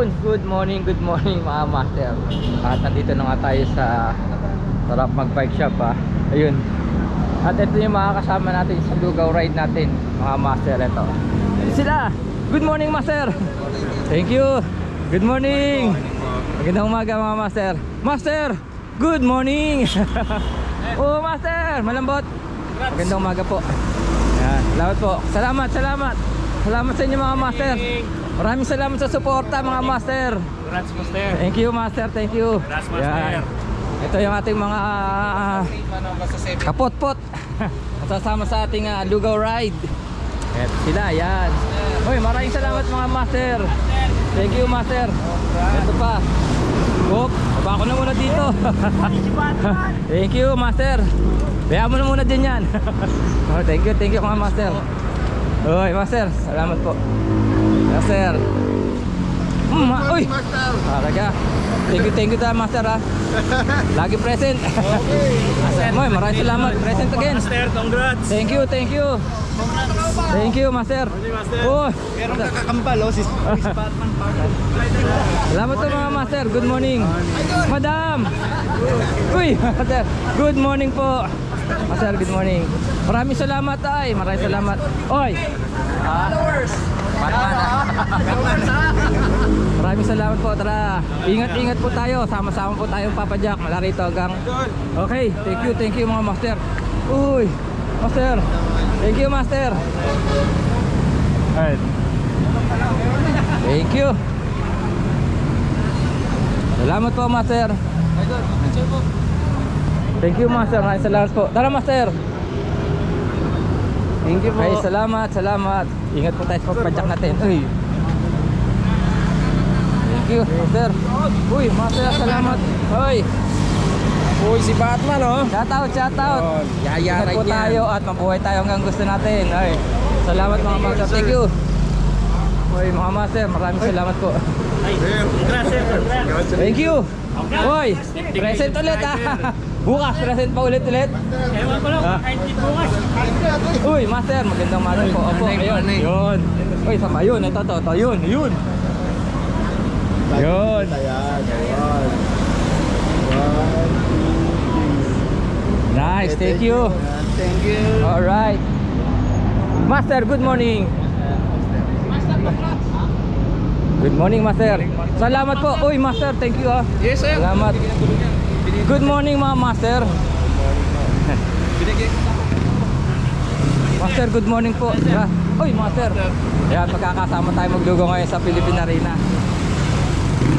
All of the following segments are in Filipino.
Yun, good morning, good morning mga master. At nandito na nga tayo sa sarap mag bike shop ha. Ayun. At ito yung mga kasama natin sa lugaw ride natin mga master. Ito sila. Good morning master. Thank you. Good morning. Magandang umaga mga master. Master, good morning. oh master, malambot. Magandang umaga po. Yan, salamat po. Salamat, salamat. Salamat sa inyo mga master. Maraming salamat sa suporta mga master. Congrats, Master. Thank you master, thank you. Congrats, master. Ito yung ating mga ah, kapot-pot. Masasama sa ating ah, lugaw ride. Eto sila, yan. Hoy, maraming salamat mga master. Thank you master. Ito pa. Hop, baba ko na muna dito. thank you master. Kaya mo na muna din yan. oh, thank you, thank you mga master. Hoy, master, salamat po. Master. Mm, ma- uy! Talaga. Thank you, thank you ta master ha. Lagi present. Okay. Moy, maraming salamat. Present again. Master, congrats. Thank you, thank you. Thank you, master. Master. Oh, Meron kakakambal, oh, si, Batman Park. salamat to mga master. Good morning. Madam. Uy, master. Good morning po. Master, good morning. Maraming salamat ay. Maraming salamat. Oy. Followers. Maraming salamat po. Tara. Ingat-ingat po tayo. Sama-sama po tayong Papa Jack. Mula rito Okay, thank you, thank you mga master. Uy, master. Thank you, master. Alright. Thank you. Salamat po, master. Thank you, master. Maraming salamat po. Tara, master. Thank you Ay, salamat, salamat. Ingat po tayo sa pagpadyak natin. Uy. Thank you, master. Uy, master, salamat. Uy. Uy, si Batman, oh. Shout out, shout out. Yaya Ingat po yan. tayo at mabuhay tayo hanggang gusto natin. Ay, salamat mga master. Thank you. Uy, mga master, maraming salamat po. Congrats, sir. Congrats. Thank you. Uy, present ulit ah. Bukas, present pa ulit ulit. Ewan ko lang, Ah. kahit di bukas. Uy, master, magandang umaga po. Opo, ayun. Yun. Uy, sama yun. Ito, ito, ito. Yun, yun. Yun. Nice, thank you. Thank you. Alright. Master, good morning. Good morning, Master. Salamat po. Uy, Master, thank you ah. Yes, sir. Salamat. Good morning, mga Master. Master, good morning po. Yeah. Uy, Master. Yan, magkakasama tayo magdugo ngayon sa Philippine Arena.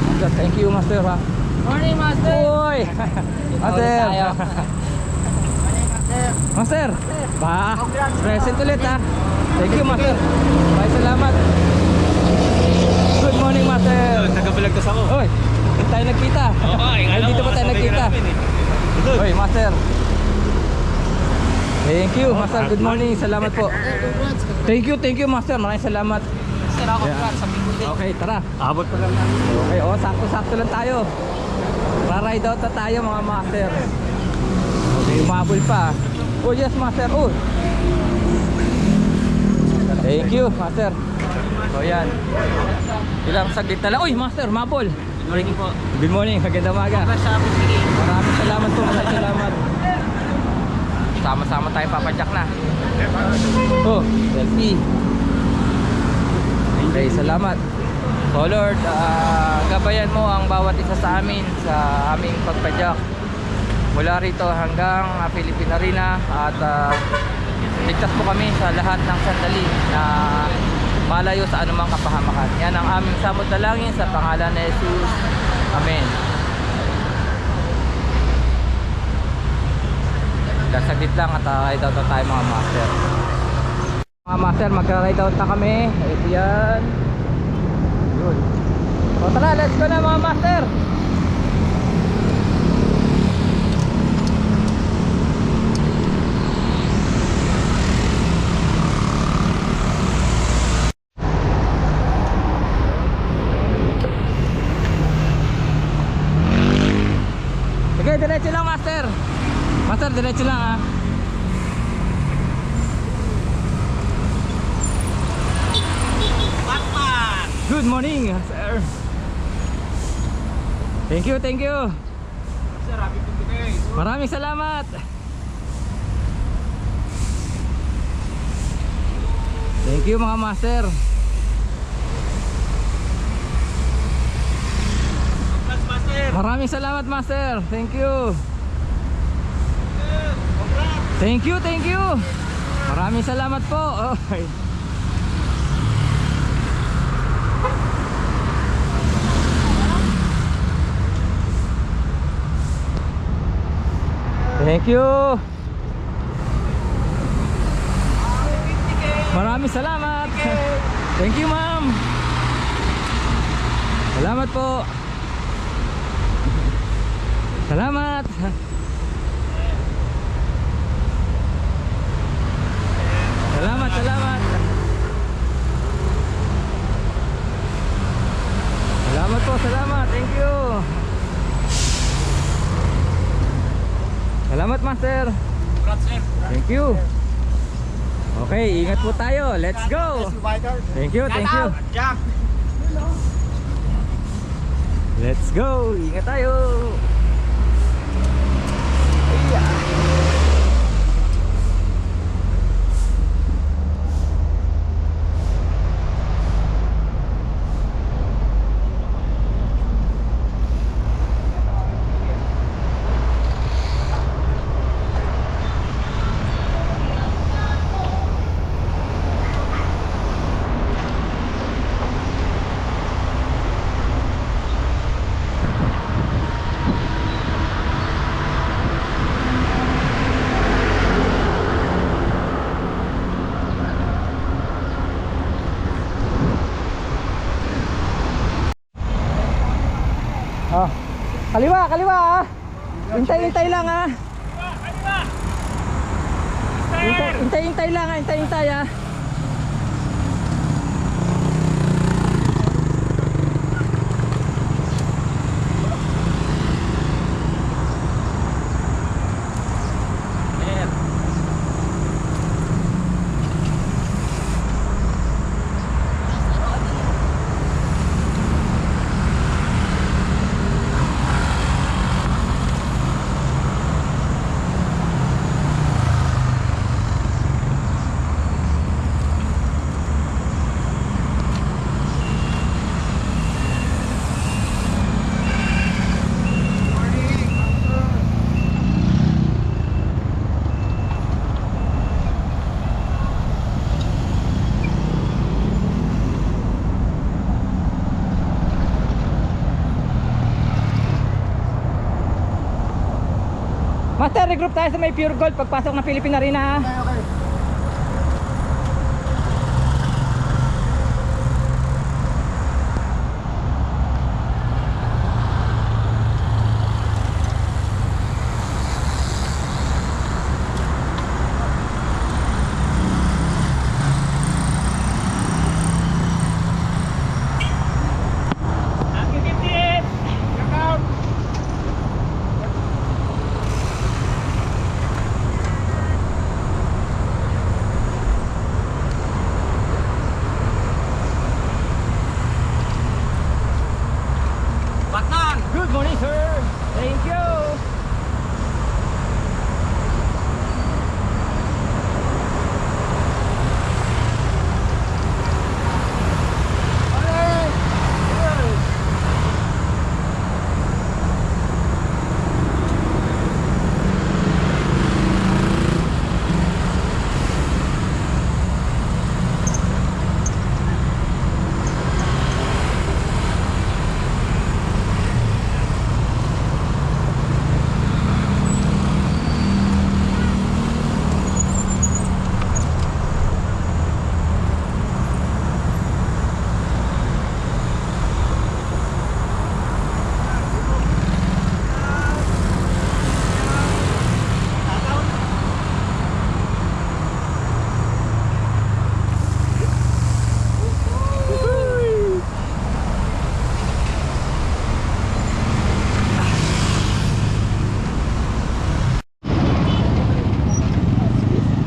Master, thank you, Master ha. Morning, Master! Uy! Master! tayo. Master! Ba, present ulit ha. Thank you, Master. Bye, salamat. Nagabalag tas ako. Uy, hindi tayo nagkita. Oo, ay, nga lang, Dito pa tayo nagkita. eh. Uy, Master. Thank you, Master. Good morning. Salamat po. Thank you, thank you, Master. Maraming salamat. Master, ako congrats sa Bingo Day. Okay, tara. Abot pa lang namin. Okay, oh, sakto-sakto lang tayo. Ra-ride out na tayo mga master. Okay, umabol pa. Oh, yes, master. Oh. Thank you, master. So, yan. Ilang saglit na lang. Uy, master, mabol. Good morning po. Good morning, Bingo Day. Maraming salamat po, maraming salamat. Sama-sama tayo papadyak na. Oh, selfie. Okay, salamat. So Lord, ah, gabayan mo ang bawat isa sa amin sa aming pagpadyak. Mula rito hanggang ah, Philippine Arena at ah, ligtas po kami sa lahat ng sandali na malayo sa anumang kapahamakan. Yan ang aming samot dalangin sa pangalan ni Jesus. Amen. Dasaglit lang at uh, ride out na tayo mga master. Mga master, magka-ride out na kami. Ito yan. Yun. O tara, let's go na mga master. Sige, diretso lang master. Master, diretso lang ah. Good morning, sir. Thank you, thank you. Sir, happy birthday. Maraming salamat. Thank you mga master. Master. Maraming salamat master. Thank you. Thank you, thank you. Maraming salamat po. Okay. Thank you. Maraming salamat. Thank you, ma'am. Salamat po. Salamat. Salamat, salamat. Salamat po, salamat. Thank you. Salamat, master. Thank you. Okay, ingat po tayo. Let's go. Thank you, thank you. Let's go. Ingat tayo. Oh. Kaliwa, kaliwa ah. Hintay, hintay lang ah. Hintay, hintay, hintay lang ah. Hintay, hintay ah. Master, regroup tayo sa may Pure Gold pagpasok ng Philippine Arena. ha? Happy 50th. Check out. Batman. Good morning, sir. Thank you.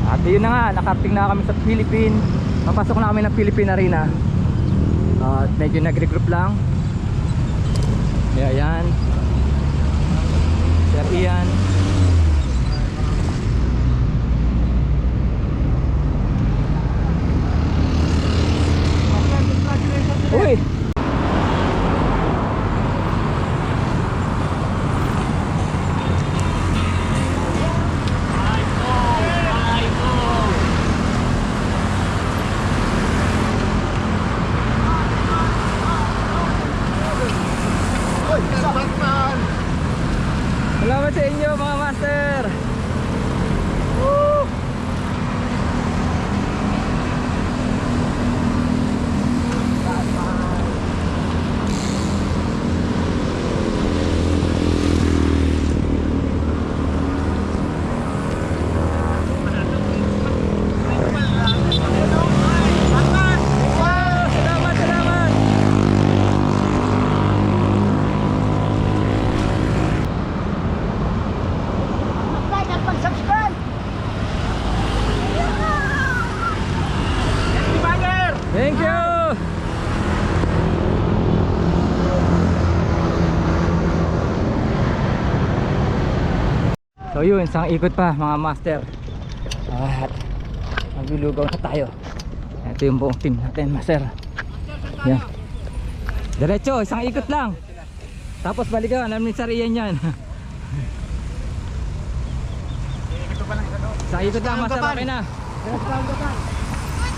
At yun na kami sa Philippine. Papasok na kami ng Philippine Arena. At medyo nag-regroup lang. Kaya yan. Sir Ian. Uy! Salamat sa inyo mga master. Woo! Wow! Salamat, salamat! Mag-like at mag-subscribe! Thank you! So yun, isang ikot pa mga master. At maglulugaw na tayo. Ito yung buong team natin master. Yan. Diretso, isang ikot lang. Tapos balikan, alam ni Sir Ian yan. Isang ikot lang master, okay na.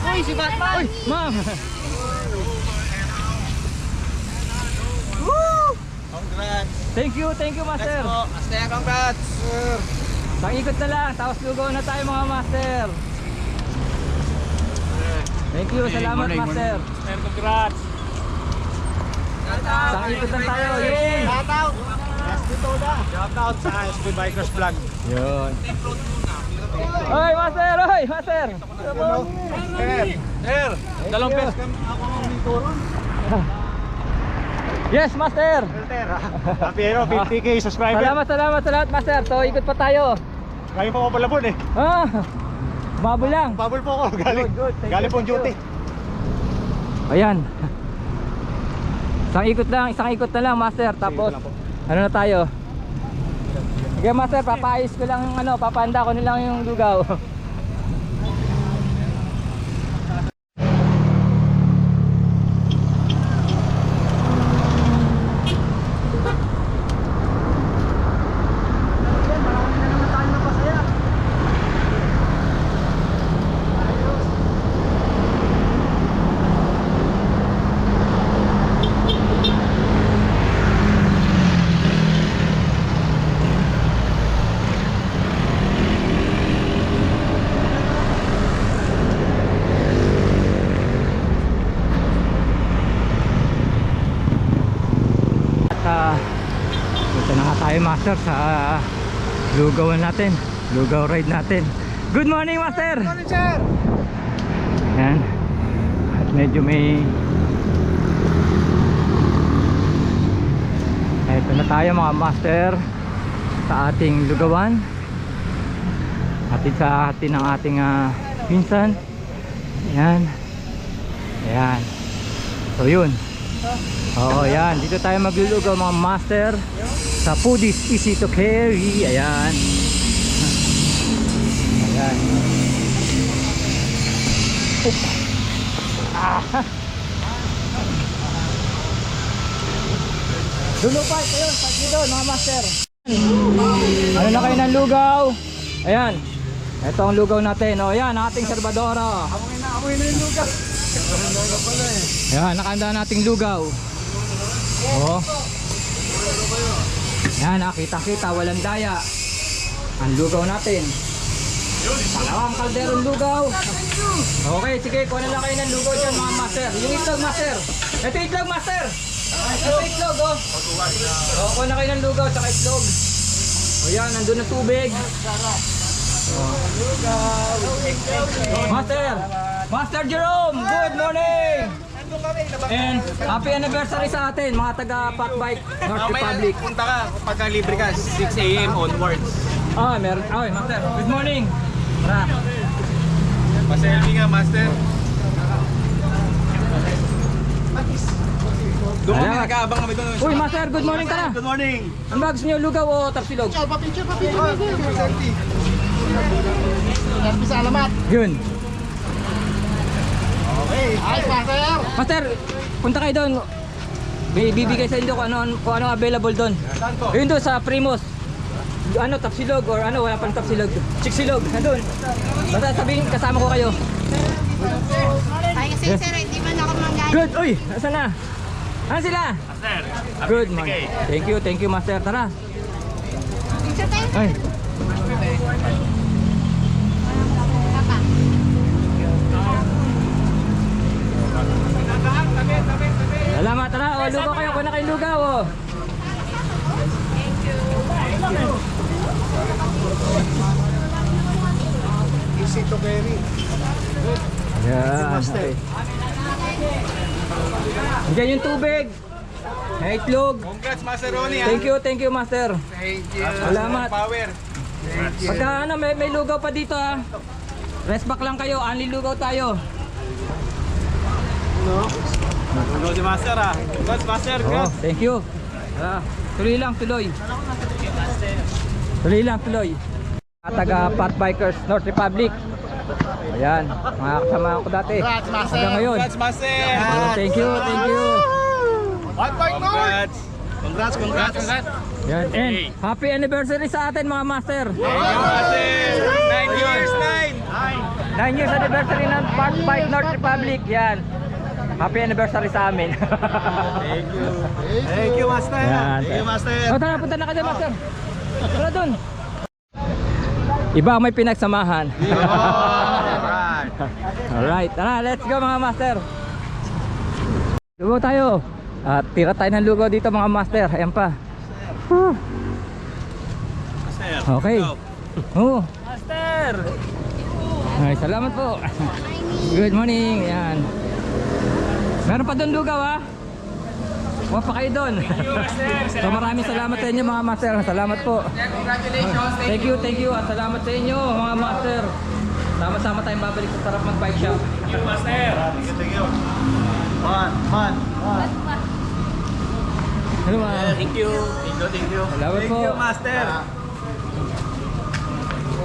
Uy, si Batman! Uy, ma'am. Congrats. Thank you, thank you master. Master, congrats! Isang ikot na lang, tapos lugaw na tayo mga master. Thank you, salamat master. Master, congrats. Isang ikot lang tayo, yun. Shout out. Shout out sa SB Bikers Vlog. Yun. Oy, master, oy, master. Sir, sir, dalawang kami ako ang turon. Yes, master. Happy ano, 50k subscriber. Salamat, salamat, salamat, master. So, ikot pa tayo. Kaya po ako palabon eh. Ah, babo lang. Bubble po ako. Galing, Good, good. Galing pong duty. Ayan. Isang ikot lang, isang ikot na lang, master. Tapos, lang ano na tayo? Sige, master, papais ko lang yung ano, papanda ko nilang yung lugaw. At uh, punta na nga tayo master sa lugawan natin. Lugaw ride natin. Good morning master! Good morning sir! Yan. At medyo may Ito na tayo mga master sa ating lugawan. Hatid sa atin ng ating ah, pinsan. Yan. Ayan. So yun. Oo, yan. Dito tayo maglulugaw mga master sa Foodies Easy to Carry. Ayan. Ayan. Oop. Ah. Lulupay kayo, pag doon mga master. Ano na kayo ng lugaw? Ayan. Ito ang lugaw natin. O yan, ang ating serbadora. Amoy na, amoy na yung lugar. Yan, nakanda nating lugaw. Oh. Yan, nakita-kita, walang daya. Ang lugaw natin. Pangalawang kalderong lugaw. Okay, sige, kuha na lang kayo ng lugaw dyan mga master. Yung itlog master. Ito itlog master. Ito itlog oh. Oh, kuha na kayo ng lugaw tsaka itlog. O yan, nandun ang tubig. Oh. Master! Master Jerome! Good morning! And happy anniversary sa atin, mga taga Pat Bike North Republic. punta ka pagka libre ka, 6 a.m. onwards. Ah, meron. Ay, Master. Good morning. Tara. Pa-selfie nga, master. Doon kami nag-aabang kami doon. Uy, master, good morning ka na. Good morning. Ano ba gusto niyo, lugaw o tapsilog? Salamat. Yun. Okay. Ay, master. Master, punta kayo doon. May bibigay sa inyo kung ano, kung ano available doon. Saan po? Yun doon sa Primus. Ano, tapsilog or ano, wala pang tapsilog. Chiksilog, nandun. Basta sabihin, kasama ko kayo. Ay, kasi sir, hindi man ako manggaling. Good, uy, nasa na? Ano sila? Master. Good man. Thank you, thank you master. Tara. Ay. Salamat, tara. O, lugaw kayo. Kuna kayo lugaw, o. Easy to carry. Yan. Okay. Diyan yung tubig. May itlog. Congrats, Master Ronnie. ah. Thank you, thank you, master. Thank you. Salamat. Power. Pagka ano, may, may lugaw pa dito ha. Rest back lang kayo, anli lugaw tayo. Ano si Master ah. Congrats, Master. Oh, thank you. Ah, tuloy lang, tuloy. Tuloy lang, tuloy. Mga Taga Pat Bikers North Republic. Ayan, mga kasama ko dati. Congrats, master. Hanggang ngayon. Congrats, Master. Oh, thank you, thank you. One point more. Congrats. Congrats, congrats. Yan, and happy anniversary sa atin mga master. Thank you, Master. Nine years, nine. 9 years anniversary ng Pat Bike North Republic. Yan. Happy anniversary sa amin. Thank you. Thank you, Master. Yan. Thank you, Master. O tara, punta na ka dyan, master. Tara dun. Iba ang may pinagsamahan. Alright. Alright, tara, let's go mga master. Lugaw tayo. At tira tayo ng lugaw dito mga master. Ayan pa. Whew. Master. Okay. Oh. Master. Ay, salamat po. Good morning. Ayan. Meron pa doon lugaw ha. Huwag pa kayo doon. so maraming salamat sa inyo mga master. Salamat po. Congratulations. Thank you, thank you. At salamat sa inyo mga master. Sama-sama tayong babalik sa sarap mag-bike shop. Thank you, Master. Thank you, thank you. Man, man. Hello ma. Thank you. Thank you, thank you. Salamat Thank po. you, Master.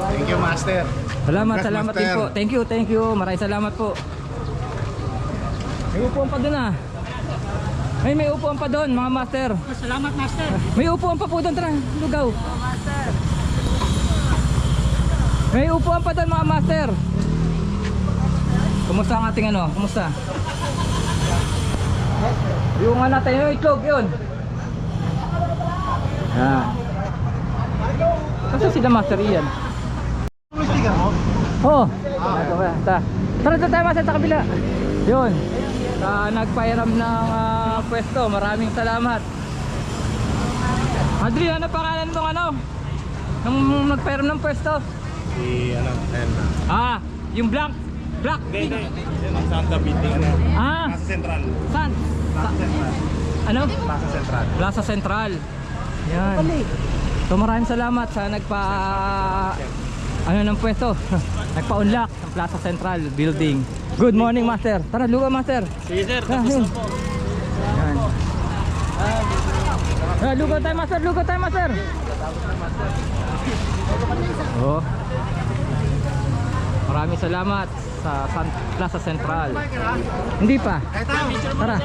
Thank you, master. Salamat, salamat din master. po. Thank you, thank you. Maraming salamat po. May upuan pa doon ah. May may upuan pa doon mga master. Salamat, master. May upuan pa po doon, tara, lugaw. May upuan pa doon mga master. Kumusta ang ating ano? Kumusta? Yung ano natin, yung itlog, yun. Yan. Kasi sila master iyan. Oo. Oh. Ta. Tara doon tayo master sa kabila. Yun. Sa nagpairam ng ah, pwesto. Maraming salamat. Adri, ano pangalan mo ano? Nung nagpairam ng pwesto? Si, ano, Nen. Ah, yung black. Black. Hindi, hindi. Yan ang Santa Beating, ano. Ah, Plaza Central. saan? Plaza Central. Ano? Plaza Central. Plaza Central. Yan. So maraming salamat sa nagpa ano ng pwesto. Nagpa-unlock ng Plaza Central building. Good morning, Master. Tara, luga, Master. Sige, sir. Ah, yun. Yan. Ah, lugaw tayo, Master. Lugaw tayo, Master. Oh. Maraming salamat sa San Plaza Central. Hindi pa. Tara.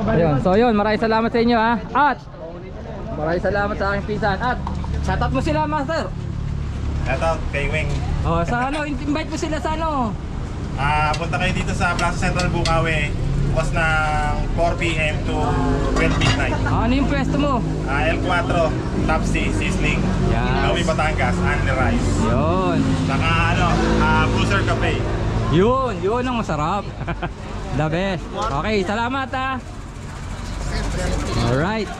Ayun, so yun, maraming salamat sa inyo ha. At maraming salamat sa aking pinsan. At shoutout mo sila, Master. Ito, kay Wing. Oh, sa ano, invite mo sila sa ano. Ah, punta kayo dito sa Plaza Central Bukawi. Bukas ng 4 p.m. to 12 midnight. Ah, ano yung pwesto mo? Ah, L4, Top C, Sizzling. Yes. Gawi Batangas, Anli Rice. Yun. Saka ano, ah, Boozer Cafe. Yun, yun ang masarap. The best. Okay, salamat ha. Alright.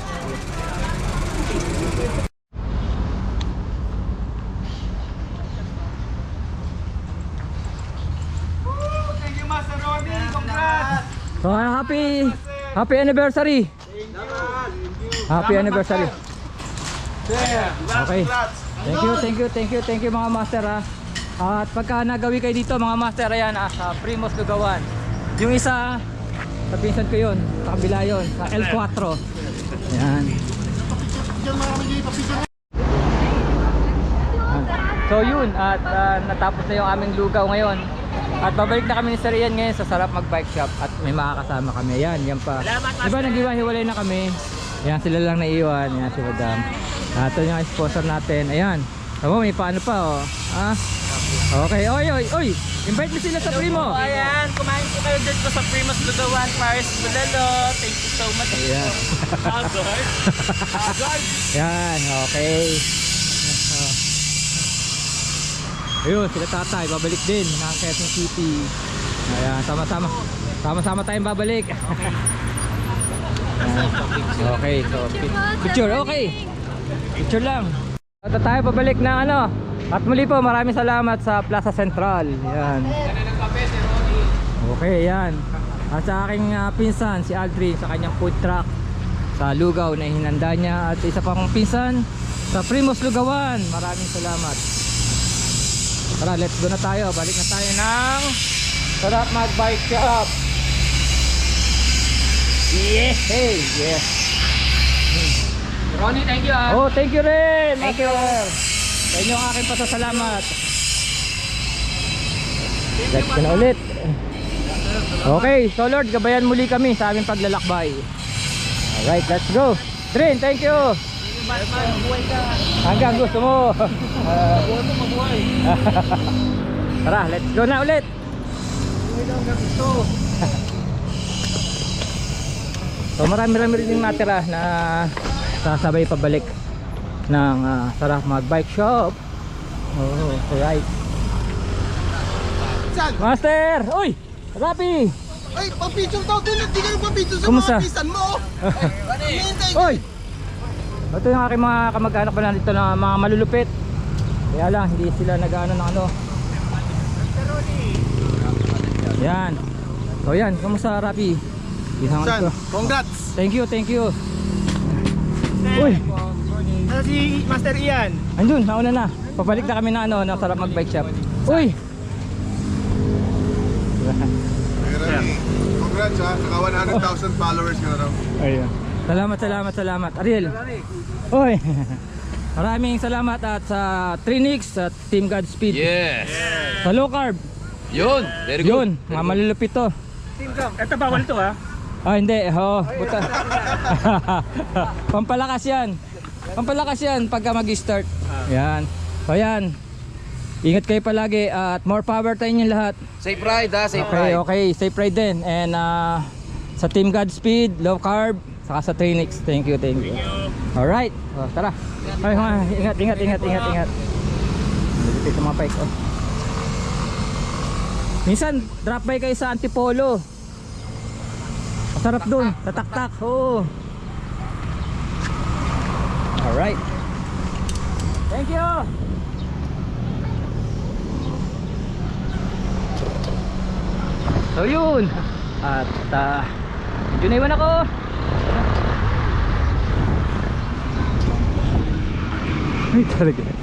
Thank you, Master Ronnie. Congrats! So happy happy anniversary. Happy anniversary. Okay. Thank you, thank you, thank you, thank you mga master ha. At pagka nagawi kayo dito mga master ayan ah, sa Primos Lugawan. Yung isa Sa ko yun. Sa kabila yun. Sa L4. Yan. So yun, at ah, natapos na yung aming lugaw ngayon. At babalik na kami ni Sir Ian ngayon sa Sarap Mag Bike Shop at may makakasama kami. Yan, yan pa. Diba nag-iwa-hiwalay na kami? Yan, sila lang naiwan. Yan, si Madam. At ito yung sponsor natin. Ayan. Tama, may paano pa oh. Ah. Okay, oy, oy, oy. Invite mo sila sa primo. Ayan, kumain po kayo dito sa Primus Lugawan, Paris Bulalo. Thank you so much. Ayan. Agad. Agad. Yan, okay. Ayun, sila tatay, babalik din ng Quezon City. Ayan, sama-sama. Sama-sama tayong babalik. Okay, so pi- picture, okay. Picture lang. At tayo pabalik na ano. At muli po, maraming salamat sa Plaza Central. Yan. Okay, yan. At sa aking ah, pinsan, si Aldrin, sa kanyang food truck sa Lugaw na hinanda niya. At isa pang pinsan sa Primos Lugawan. Maraming salamat. Tara, let's go na tayo. Balik na tayo ng Sarap Mag Bike Shop. Yeah! Hey! Yeah! Ronnie, thank you ah. Oh, thank you rin! Thank you! Sa inyo ang aking pasasalamat. Let's go na ulit. Okay, so Lord, gabayan muli kami sa aming paglalakbay. Alright, let's go. Trin, thank you! Hanggang gusto mo. Ah. Tara, let's go na ulit. So marami-rami rin yung natira na sasabay pabalik ng ah, Sarap Mag Bike Shop. Oh, alright. Saan? Master! Uy! Rapi! Ay, pang-picture daw doon. Hindi kayo pang-picture sa Kumusta? mga pisan mo. Hinihintay Uy! Ito yung aking mga kamag-anak pa dito na mga malulupit. Kaya lang, hindi sila nag-ano ng ano. Yan. So yan, kumusta Rapi? Isang Saan? ko. Congrats. Thank you, thank you. Uy! Ano si Master Ian? Andun, nauna na. Pabalik na kami na ano, na sarap mag bike shop. Uy! Congrats ha. Naka 100,000 followers ka na raw. Ayun. Salamat, salamat, salamat. Ariel. Uy! Maraming salamat at sa Trinix at Team Godspeed. Yes. Sa low carb. Yun. Very good. Yun, mga malulupit to. Ito bawal to ah. Ah, hindi. Oh, puta. Pampalakas yan. Pampalakas yan pagka mag-start. Yan. So yan. Ingat kayo palagi at more power tayo yung lahat. Safe ride ha. Safe Okay, ride. okay. Safe ride din. And uh, sa Team Godspeed, low carb, saka sa Trinix. Thank you, thank you. Alright. Oh, tara. Ay, mga, ingat, ingat, ingat, ingat, ingat. Dito sa mga bike. Oh. Minsan, drop by kayo sa Antipolo. Masarap dun. Tataktak. Oo. Alright. Thank you. So yun. At uh, yun na iwan ako. Ay talaga. Happy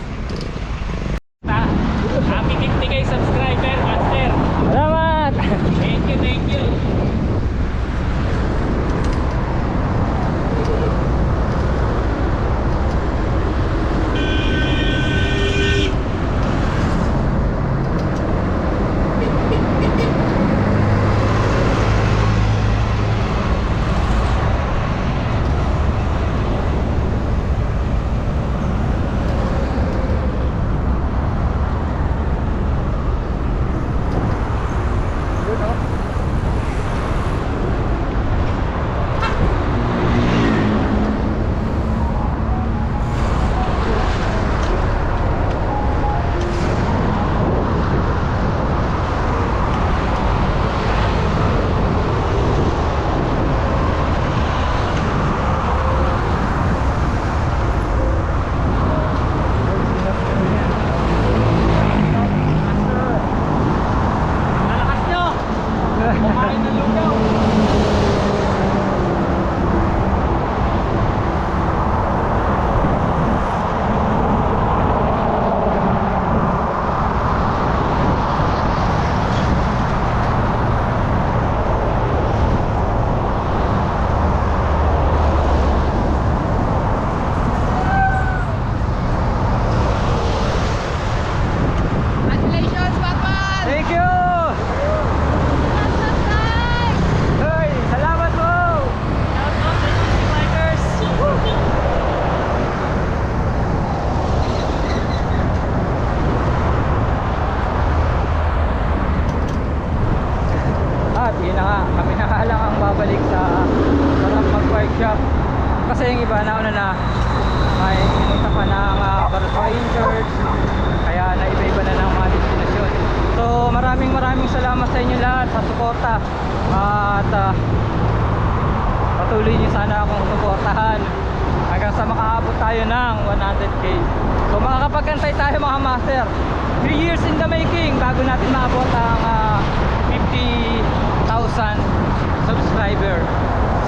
subscriber.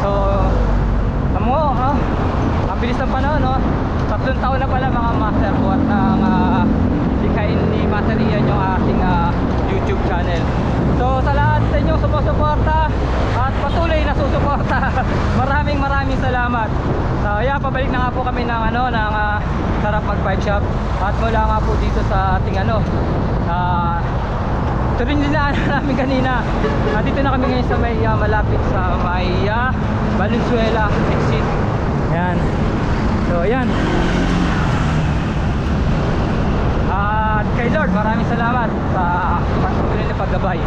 So Tamo, ha? Ang bilis ng panahon, no? Tatlong taon na pala mga master buhat ng uh, likain ni Master Ian yung ating ah, YouTube channel. So sa lahat sa inyo sumusuporta at patuloy na susuporta. maraming maraming salamat. So yeah, pabalik na nga po kami ng ano ng ah, sarap mag bike shop at mula nga po dito sa ating ano ah ito rin dinaanan namin kanina. Nandito na kami ngayon sa may ah, malapit sa may ah, Valenzuela exit. Yan. So, yan. At kay Lord, maraming salamat sa patuloy na paggabay.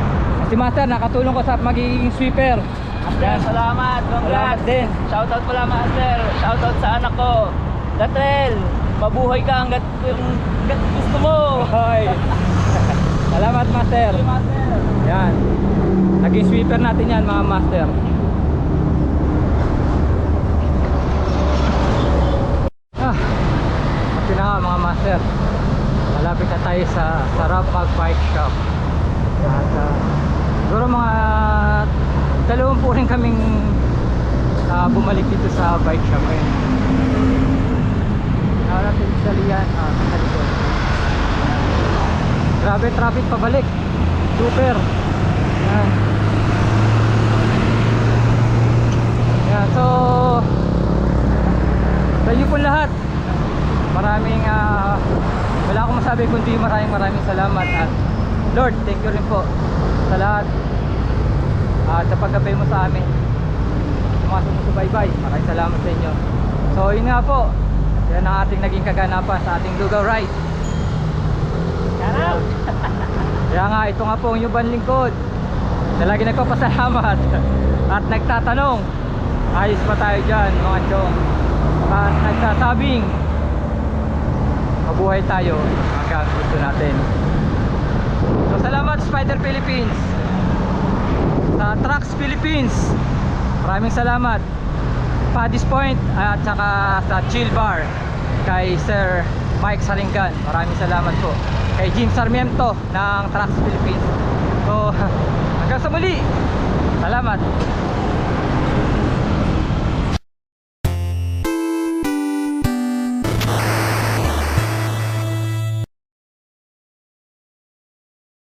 Si Master, nakatulong ko sa magiging sweeper. Master, salamat. Salamat Congrats. din. Shoutout pala Master. Shoutout sa anak ko. Latrell, mabuhay ka hanggat, hanggat gusto mo. Hoy. Salamat, Master. Yan. Naging sweeper natin yan, mga Master. Ah. Nga, mga Master. Malapit na tayo sa Sarap Bike Shop. At ah, siguro mga dalawang po rin kaming ah, bumalik dito sa bike shop ngayon. Nakarating sa liyan, likod. Grabe traffic pabalik. Super. Yan. Yan, so inyo po lahat. Maraming ah, wala akong masabi kundi maraming maraming salamat at Lord, thank you rin po sa lahat at sa paggabay mo sa amin. Mga sumusubaybay, maraming salamat sa inyo. So yun nga po, yan ang ating naging kaganapan sa ating Lugaw Ride. Kaya nga, ito nga po ang yung lingkod na lagi nagpapasalamat at nagtatanong. Ayos pa tayo dyan mga chong? At nagsasabing mabuhay tayo hanggang gusto natin. So salamat Spider Philippines. Sa Trucks Philippines maraming salamat. Paddy's Point at saka sa Chill Bar kay Sir Mike Saringan maraming salamat po kay Jim Sarmiento ng Trucks Philippines. So hanggang sa muli. Salamat